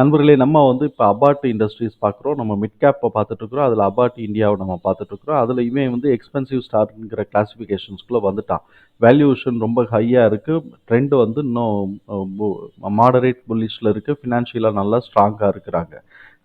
நண்பர்களே நம்ம வந்து இப்போ அபாட் இண்டஸ்ட்ரீஸ் பார்க்குறோம். நம்ம மிட் கேப்பை பார்த்துட்ருக்குறோம் அதில் அபாட் இந்தியாவை நம்ம பார்த்துட்ருக்குறோம் அதில் இவன் வந்து எக்ஸ்பென்சிவ் ஸ்டார்ங்கிற கிளாஸிஃபிகேஷன்ஸ்குள்ளே வந்துட்டான். வேல்யூஷன் ரொம்ப ஹையாக இருக்குது ட்ரெண்ட் வந்து இன்னும் மாடரேட் புல்லிஷில் இருக்குது ஃபினான்ஷியலாக நல்லா ஸ்ட்ராங்காக இருக்கிறாங்க.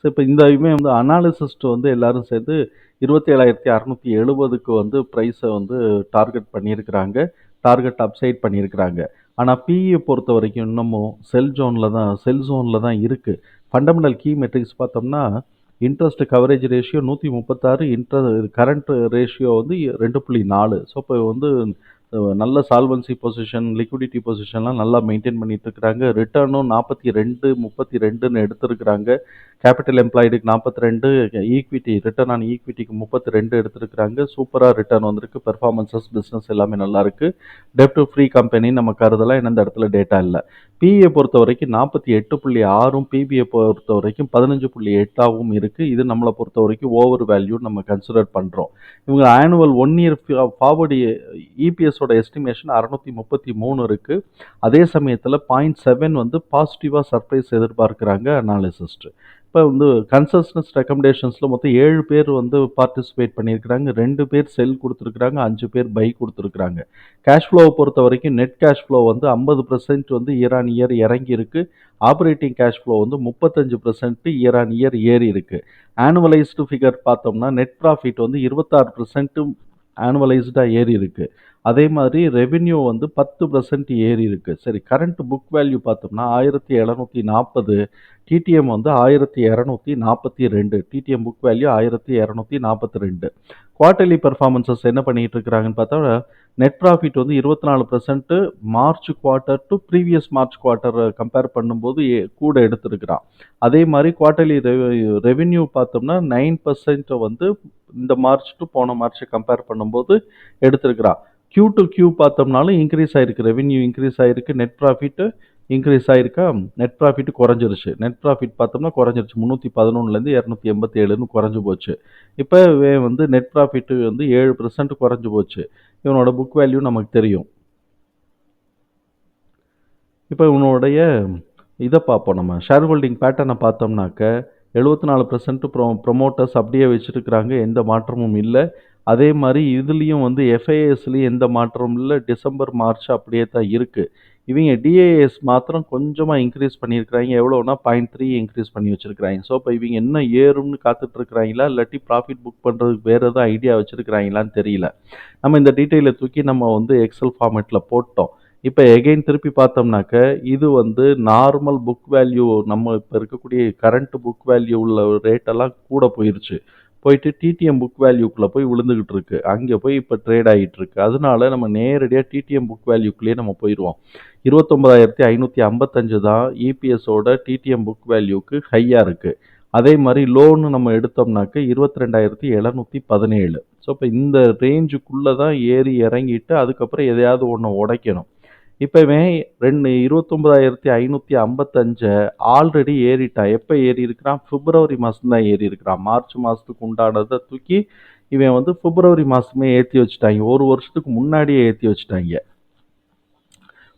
ஸோ இப்போ இந்த இவன் வந்து அனாலிசிஸ்ட் வந்து எல்லாரும் சேர்ந்து இருபத்தி ஏழாயிரத்தி அறநூற்றி எழுபதுக்கு வந்து ப்ரைஸை வந்து டார்கெட் பண்ணியிருக்கிறாங்க. டார்கெட் அப்சைட் பண்ணியிருக்கிறாங்க. ஆனால் பிஇயை பொறுத்த வரைக்கும் இன்னமும் செல் ஜோனில் தான் செல் ஜோனில் தான் இருக்குது ஃபண்டமெண்டல் கீ மெட்ரிக்ஸ் பார்த்தோம்னா இன்ட்ரெஸ்ட் கவரேஜ் ரேஷியோ நூற்றி முப்பத்தாறு இன்ட்ர கரண்ட் ரேஷியோ வந்து ரெண்டு புள்ளி நாலு. ஸோ இப்போ வந்து நல்ல சால்வன்சி பொசிஷன் லிக்விடிட்டி பொசிஷன்லாம் நல்லா மெயின்டைன் பண்ணிட்டு இருக்கிறாங்க ரிட்டர்னும் நாற்பத்தி ரெண்டு முப்பத்தி ரெண்டுன்னு எடுத்திருக்கிறாங்க. கேபிட்டல் எம்ப்ளாய்டுக்கு நாற்பத்தி ரெண்டு ஈக்விட்டி ரிட்டர்ன் ஆன் ஈக்விட்டிக்கு முப்பத்தி ரெண்டு எடுத்திருக்கிறாங்க. சூப்பராக ரிட்டர்ன் வந்திருக்கு. பெர்ஃபார்மன்சஸ் பிஸ்னஸ் எல்லாமே நல்லா இருக்கு. டெப்ட் ஃப்ரீ கம்பெனி நம்ம கருதலாம். எந்த இந்த இடத்துல டேட்டா இல்லை. பிஏ பொறுத்த வரைக்கும் நாற்பத்தி எட்டு புள்ளி ஆறும் பிபிஏ பொறுத்த வரைக்கும் பதினஞ்சு புள்ளி எட்டாகவும் இருக்குது இது நம்மளை பொறுத்த வரைக்கும் ஓவர் வேல்யூ நம்ம கன்சிடர் பண்ணுறோம் இவங்க ஆனுவல் ஒன் இயர் ஃபார்வர்டு இபிஎஸோட எஸ்டிமேஷன் அறநூற்றி முப்பத்தி மூணு இருக்குது அதே சமயத்தில் பாயிண்ட் செவன் வந்து பாசிட்டிவாக சர்ப்ரைஸ் எதிர்பார்க்குறாங்க அனாலிசிஸ்ட்டு இப்போ வந்து கன்சஸ்னஸ் ரெக்கமெண்டேஷன்ஸில் மொத்தம் ஏழு பேர் வந்து பார்ட்டிசிபேட் பண்ணியிருக்கிறாங்க. ரெண்டு பேர் செல் கொடுத்துருக்குறாங்க அஞ்சு பேர் பை கொடுத்துருக்குறாங்க. கேஷ் ஃப்ளோவை பொறுத்த வரைக்கும் நெட் கேஷ் ஃப்ளோ வந்து ஐம்பது பர்சன்ட் வந்து இயர் ஆன் இயர் இறங்கி இருக்குது ஆப்ரேட்டிங் கேஷ் ஃப்ளோ வந்து முப்பத்தஞ்சு பர்சன்ட் இயர் ஆன் இயர் ஏறி இருக்குது ஆனுவலைஸ்டு ஃபிகர் பார்த்தோம்னா நெட் ப்ராஃபிட் வந்து இருபத்தாறு பர்சன்ட் ஆனுவலைஸ்டாக ஏறி இருக்குது அதே மாதிரி ரெவென்யூ வந்து பத்து பர்சன்ட் ஏறி இருக்குது சரி கரண்ட் புக் வேல்யூ பார்த்தோம்னா ஆயிரத்தி எழுநூற்றி நாற்பது டிடிஎம் வந்து ஆயிரத்தி இரநூத்தி நாற்பத்தி ரெண்டு டிடிஎம் புக் வேல்யூ ஆயிரத்தி இரநூத்தி நாற்பத்தி ரெண்டு. குவார்டர்லி பர்ஃபார்மன்சஸ் என்ன பண்ணிகிட்டு இருக்கிறாங்கன்னு பார்த்தா நெட் ப்ராஃபிட் வந்து இருபத்தி நாலு percent March quarter to previous March quarter compare பண்ணும்போது கூட எடுத்திருக்கிறான். அதே மாதிரி குவார்டர்லி ரெவென்யூ பார்த்தோம்னா நைன் பர்சன்ட்டை வந்து இந்த மார்ச் டு போன மார்ச் கம்பேர் பண்ணும்போது எடுத்திருக்கிறான் கியூ டு கியூ பார்த்தோம்னாலும் இன்க்ரீஸ் ஆயிருக்கு. ரெவென்யூ இன்க்ரீஸ் ஆயிருக்கு. நெட் ப்ராஃபிட்டு இன்க்ரீஸ் ஆயிருக்கா? நெட் ப்ராஃபிட் குறைஞ்சிருச்சு. நெட் ப்ராஃபிட் பார்த்தோம்னா குறைஞ்சிருச்சு. முந்நூற்றி பதினொன்றுலேருந்து இரநூத்தி எண்பத்தி ஏழுன்னு குறைஞ்சு போச்சு. இப்போ வந்து நெட் ப்ராஃபிட்டு வந்து ஏழு பர்சன்ட் குறைஞ்சு போச்சு. இவனோட புக் வேல்யூ நமக்கு தெரியும். இப்போ இவனுடைய இதை பார்ப்போம் நம்ம. ஷேர் ஹோல்டிங் பேட்டர்னை பார்த்தோம்னாக்க எழுபத்தி நாலு பர்சன்ட் ப்ரோ ப்ரொமோட்டர்ஸ் அப்படியே வச்சுருக்கிறாங்க எந்த மாற்றமும் இல்லை. அதே மாதிரி இதுலேயும் வந்து எஃப்ஐஎஸ்லேயும் எந்த மாற்றமும் இல்லை. டிசம்பர் மார்ச் அப்படியே தான் இருக்குது இவங்க டிஏஎஸ் மாத்திரம் கொஞ்சமாக இன்க்ரீஸ் பண்ணியிருக்கிறாங்க. எவ்வளோனா பாயிண்ட் த்ரீ இன்க்ரீஸ் பண்ணி வச்சுருக்கிறாங்க. ஸோ இப்போ இவங்க என்ன ஏறும்னு காத்துட்ருக்குறாங்களா? இல்லாட்டி ப்ராஃபிட் புக் பண்ணுறதுக்கு வேறு எதாவது ஐடியா வச்சுருக்கிறாங்களான்னு தெரியல. நம்ம இந்த டீட்டெயிலை தூக்கி நம்ம வந்து எக்ஸல் ஃபார்மேட்டில் போட்டோம். இப்போ எகெயின் திருப்பி பார்த்தோம்னாக்க இது வந்து நார்மல் புக் வேல்யூ நம்ம இப்போ இருக்கக்கூடிய கரண்ட் புக் வேல்யூ உள்ள ரேட்டெல்லாம் கூட போயிருச்சு. போயிட்டு டிடிஎம் புக் வேல்யூக்குள்ளே போய் விழுந்துக்கிட்டு இருக்கு. அங்கே போய் இப்போ ட்ரேட் ஆகிட்டு இருக்கு. அதனால நம்ம நேரடியாக டிடிஎம் புக் வேல்யூக்குள்ளேயே நம்ம போயிடுவோம் இருபத்தொம்பதாயிரத்தி ஐநூற்றி ஐம்பத்தஞ்சு தான் இபிஎஸோட டிடிஎம் புக் வேல்யூக்கு ஹையாக இருக்குது அதே மாதிரி லோனு நம்ம எடுத்தோம்னாக்க இருபத்தி ரெண்டாயிரத்தி எழுநூற்றி பதினேழு. ஸோ இப்போ இந்த ரேஞ்சுக்குள்ளே தான் ஏறி இறங்கிட்டு அதுக்கப்புறம் எதையாவது ஒன்று உடைக்கணும். இப்போவே ரெண்டு இருபத்தொம்பதாயிரத்தி ஐநூற்றி ஐம்பத்தஞ்சை ஆல்ரெடி ஏறிட்டான் எப்போ ஏறி இருக்கிறான் பிப்ரவரி மாதம் தான் ஏறி இருக்கிறான் மார்ச் மாதத்துக்கு உண்டானதை தூக்கி இவன் வந்து பிப்ரவரி மாதமே ஏற்றி வச்சுட்டாங்க. ஒரு வருஷத்துக்கு முன்னாடியே ஏற்றி வச்சுட்டாங்க.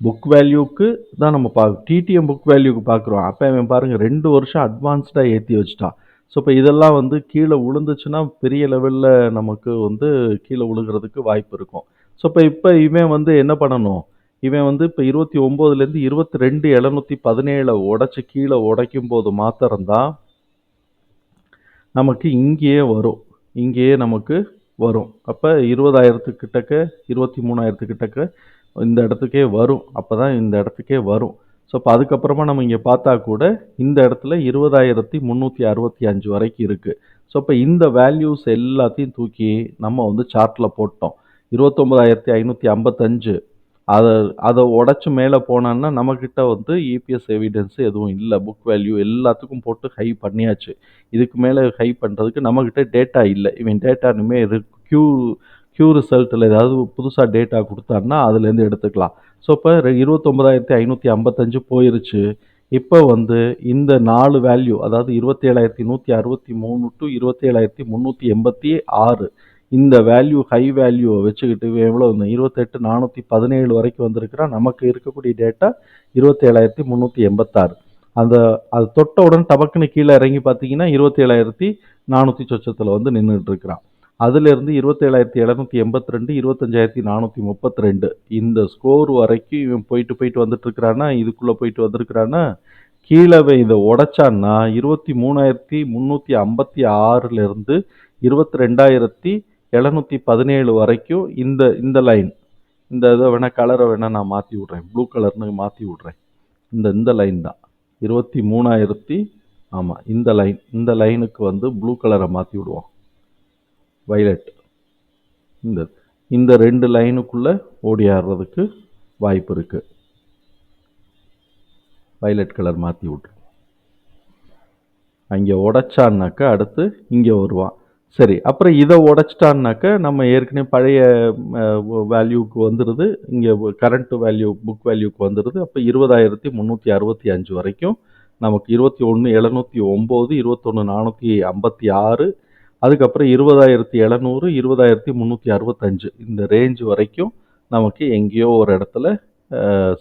புக் வேல்யூக்கு தான் நம்ம பார்க்க டிடிஎம் புக் வேல்யூக்கு பார்க்குறோம் அப்போ இவன் பாருங்கள் ரெண்டு வருஷம் அட்வான்ஸ்டாக ஏற்றி வச்சுட்டான். ஸோ இப்போ இதெல்லாம் வந்து கீழே விழுந்துச்சுன்னா பெரிய லெவலில் நமக்கு வந்து கீழே விழுகிறதுக்கு வாய்ப்பு இருக்கும். ஸோ இப்போ இப்போ இவன் வந்து என்ன பண்ணணும்? இவன் வந்து இப்போ இருபத்தி ஒம்போதுலேருந்து இருபத்தி ரெண்டு எழுநூற்றி பதினேழை உடச்சி கீழே உடைக்கும் போது மாத்திரம்தான் நமக்கு இங்கேயே வரும். இங்கேயே நமக்கு வரும். அப்போ இருபதாயிரத்துக்கிட்டக்க இருபத்தி மூணாயிரத்துக்கிட்டக்க இந்த இடத்துக்கே வரும். அப்போ தான் இந்த இடத்துக்கே வரும். ஸோ இப்போ அதுக்கப்புறமா நம்ம இங்கே பார்த்தா கூட இந்த இடத்துல இருபதாயிரத்தி முந்நூற்றி அறுபத்தி அஞ்சு வரைக்கும் இருக்குது ஸோ இப்போ இந்த வேல்யூஸ் எல்லாத்தையும் தூக்கி நம்ம வந்து சார்ட்டில் போட்டோம். இருபத்தொம்பதாயிரத்தி ஐநூற்றி ஐம்பத்தஞ்சு அதை அதை உடச்சி மேலே போனான்னா நம்மக்கிட்ட வந்து இபிஎஸ் எவிடன்ஸ் எதுவும் இல்லை. புக் வேல்யூ எல்லாத்துக்கும் போட்டு ஹை பண்ணியாச்சு. இதுக்கு மேலே ஹை பண்ணுறதுக்கு நம்மக்கிட்ட டேட்டா இல்லை. இவன் டேட்டா இனிமேல் க்யூ க்யூ ரிசல்ட்டில் ஏதாவது புதுசாக டேட்டா கொடுத்தாருன்னா அதுலேருந்து எடுத்துக்கலாம். ஸோ இப்போ இருபத்தொம்பதாயிரத்தி ஐநூற்றி ஐம்பத்தஞ்சு போயிருச்சு. இப்போ வந்து இந்த நாலு வேல்யூ அதாவது இருபத்தேழாயிரத்தி நூற்றி அறுபத்தி மூணு டு இருபத்தேழாயிரத்தி முந்நூற்றி எண்பத்தி ஆறு இந்த வேல்யூ ஹை வேல்யூவை வச்சுக்கிட்டு இவன் எவ்வளோ இந்த இருபத்தெட்டு நானூற்றி பதினேழு வரைக்கும் வந்திருக்கிறான். நமக்கு இருக்கக்கூடிய டேட்டா இருபத்தேழாயிரத்தி முந்நூற்றி எண்பத்தாறு. அந்த அது தொட்ட டபக்குன்னு கீழே இறங்கி பார்த்தீங்கன்னா இருபத்தேழாயிரத்தி நானூற்றி சொச்சத்தில் வந்து நின்றுட்டு இருக்கிறான் அதுலேருந்து இருபத்தேழாயிரத்தி எழுநூற்றி எண்பத்தி ரெண்டு இருபத்தஞ்சாயிரத்தி நானூற்றி முப்பத்தி ரெண்டு. இந்த ஸ்கோர் வரைக்கும் இவன் போயிட்டு போயிட்டு வந்துட்டுருக்கிறான்னா இதுக்குள்ளே போயிட்டு வந்திருக்கிறானா? கீழே இதை உடைச்சான்னா இருபத்தி மூணாயிரத்தி முந்நூற்றி ஐம்பத்தி ஆறுலேருந்து இருபத்தி ரெண்டாயிரத்தி எழுநூற்றி பதினேழு வரைக்கும் இந்த இந்த லைன் இந்த இதை வேணால் கலரை வேணால் நான் மாற்றி விட்றேன். ப்ளூ கலர்னு மாற்றி விட்றேன். இந்த இந்த லைன் தான். இருபத்தி மூணாயிரத்தி ஆமாம் இந்த லைன் இந்த லைனுக்கு வந்து ப்ளூ கலரை மாற்றி விடுவோம். வைலட் இந்த இந்த ரெண்டு லைனுக்குள்ளே ஓடியாடுறதுக்கு வாய்ப்பு இருக்குது வைலட் கலர் மாற்றி விட்ருவோம் அங்கே உடைச்சான்னாக்கா அடுத்து இங்கே வருவான். சரி அப்புறம் இதை உடச்சிட்டான்னாக்க நம்ம ஏற்கனவே பழைய வேல்யூக்கு வந்துடுது இங்கே கரண்ட் வேல்யூ புக் வேல்யூக்கு வந்துடுது அப்போ இருபதாயிரத்தி முந்நூற்றி அறுபத்தி அஞ்சு வரைக்கும் நமக்கு இருபத்தி ஒன்று எழுநூற்றி ஒம்பது இருபத்தொன்று நானூற்றி ஐம்பத்தி ஆறு அதுக்கப்புறம் இருபதாயிரத்தி எழுநூறு இருபதாயிரத்தி முந்நூற்றி அறுபத்தஞ்சு இந்த ரேஞ்ச் வரைக்கும் நமக்கு எங்கேயோ ஒரு இடத்துல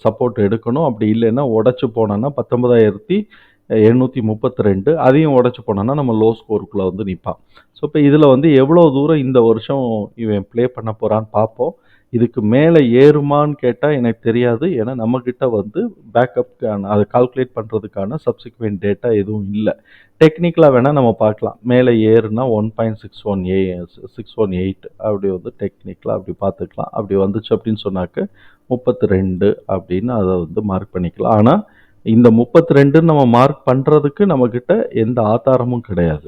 சப்போர்ட் எடுக்கணும். அப்படி இல்லைன்னா உடச்சி போனோன்னா பத்தொன்பதாயிரத்தி எழுநூற்றி முப்பத்தி ரெண்டு அதையும் உடச்சி போனோன்னா நம்ம லோ ஸ்கோருக்குள்ளே வந்து நிற்பான் ஸோ இப்போ இதில் வந்து எவ்வளோ தூரம் இந்த வருஷம் இவன் ப்ளே பண்ண போகிறான்னு பார்ப்போம். இதுக்கு மேலே ஏறுமான்னு கேட்டால் எனக்கு தெரியாது. ஏன்னா நம்மக்கிட்ட வந்து பேக்கப்க்கான அதை கால்குலேட் பண்ணுறதுக்கான சப்சிக்வெண்ட் டேட்டா எதுவும் இல்லை. டெக்னிக்கலாக வேணால் நம்ம பார்க்கலாம். மேலே ஏறுனா one point six one a six one eight அப்படி வந்து டெக்னிக்கலாக அப்படி பார்த்துக்கலாம். அப்படி வந்துச்சு அப்படின்னு சொன்னாக்க முப்பத்தி ரெண்டு அப்படின்னு அதை வந்து மார்க் பண்ணிக்கலாம். ஆனால் இந்த முப்பத்தி ரெண்டுன்னு நம்ம மார்க் பண்ணுறதுக்கு நம்மக்கிட்ட எந்த ஆதாரமும் கிடையாது.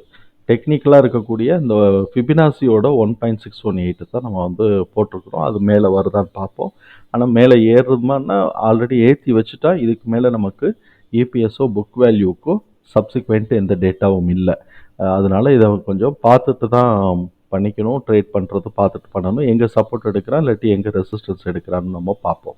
டெக்னிக்கலாக இருக்கக்கூடிய இந்த ஃபிபினாசியோட one point six one eight தான் நம்ம வந்து போட்டிருக்கிறோம். அது மேலே வருதான்னு பார்ப்போம். ஆனால் மேலே ஏறுமான்னா ஆல்ரெடி ஏற்றி வச்சுட்டா இதுக்கு மேலே நமக்கு இபிஎஸ்ஓ புக் வேல்யூக்கோ சப்சிக்வெண்ட்டு எந்த டேட்டாவும் இல்லை. அதனால் இதை கொஞ்சம் பார்த்துட்டு தான் பண்ணிக்கணும் ட்ரேட் பண்ணுறது பார்த்துட்டு பண்ணணும். எங்கே சப்போர்ட் எடுக்கிறான் இல்லாட்டி எங்கே ரெசிஸ்டன்ஸ் எடுக்கிறான்னு நம்ம பார்ப்போம்.